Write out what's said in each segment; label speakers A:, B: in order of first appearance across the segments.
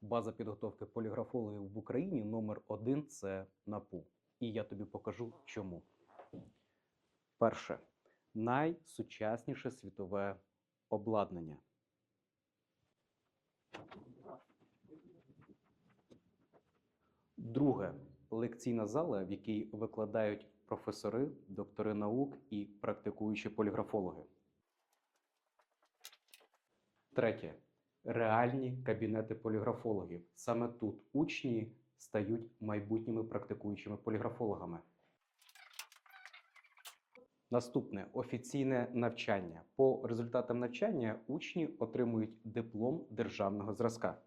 A: База підготовки поліграфологів в Україні номер один це НАПУ. І я тобі покажу чому. Перше, найсучасніше світове обладнання. Друге лекційна зала, в якій викладають професори, доктори наук і практикуючі поліграфологи. Третє реальні кабінети поліграфологів. Саме тут учні стають майбутніми практикуючими поліграфологами. Наступне офіційне навчання. По результатам навчання учні отримують диплом державного зразка.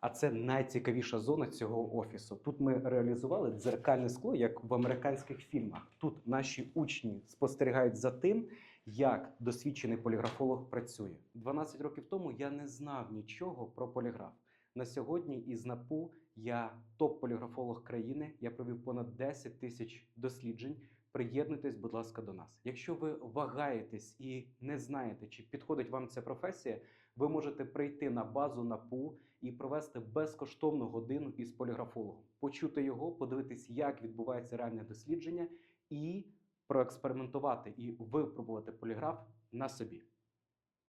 A: А це найцікавіша зона цього офісу. Тут ми реалізували дзеркальне скло, як в американських фільмах. Тут наші учні спостерігають за тим, як досвідчений поліграфолог працює. 12 років тому я не знав нічого про поліграф. На сьогодні із НАПУ я топ-поліграфолог країни. Я провів понад 10 тисяч досліджень. Приєднуйтесь, будь ласка, до нас. Якщо ви вагаєтесь і не знаєте, чи підходить вам ця професія, ви можете прийти на базу НАПУ і провести безкоштовну годину із поліграфологом, почути його, подивитись, як відбувається реальне дослідження, і проекспериментувати і випробувати поліграф на собі.